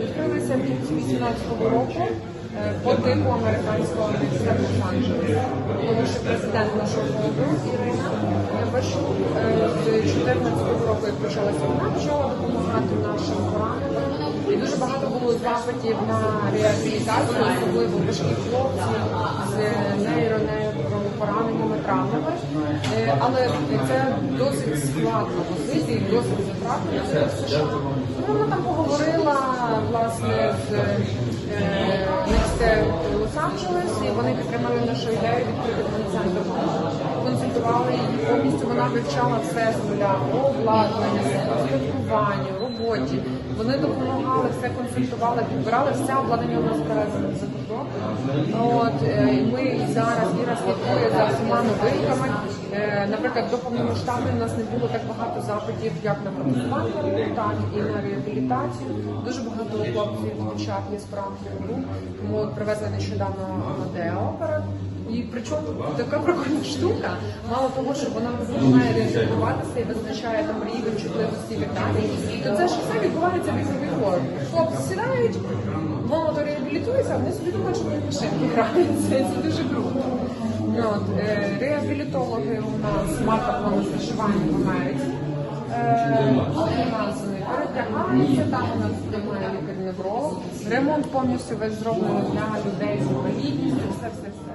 Відкрилися в кінці 18-го року е, по типу американського університету Лос-Анджелес. Тому що президент нашого фонду Ірина Башук е, з 14-го року, як почалася війна, почала допомагати нашим пораненим. І дуже багато було запитів на реабілітацію, особливо важкі хлопці з нейроневропораненнями, травмами. Е, Але це досить складно носити і досить затратно носити в США. Ну, Вона там поговорила власне з е, Лос-Анджелес, і вони підтримали нашу ідею відкрити центр. Консультували її повністю. Вона вивчала все з нуля обладнання, спілкуванню, роботі. Вони допомагали, все консультували, підбирали все обладнання у нас привезено за кордон. От е, ми і зараз Іра слідкує за всіма новинками. Е, Наприклад, до повномасштабної у нас не було так багато запитів, як на протезування так і на реабілітацію. Дуже багато хлопців, дівчат є справжніх рук. Тому привезли нещодавно Амадео апарат. І причому така прикольна штука, мало того, що вона допомагає реабілітуватися і визначає там рівень чутливості і так далі, то це ж все відбувається в ігровій формі. Хлопці сідають, молодо реабілітуються, а вони собі думають, що вони машинки граються. Це дуже круто. Ну, от, е, реабілітологи у нас марка плану зашивання в. Е, там у нас немає лікар-невролог. Ремонт повністю весь зроблений для людей з інвалідністю, все, все, все.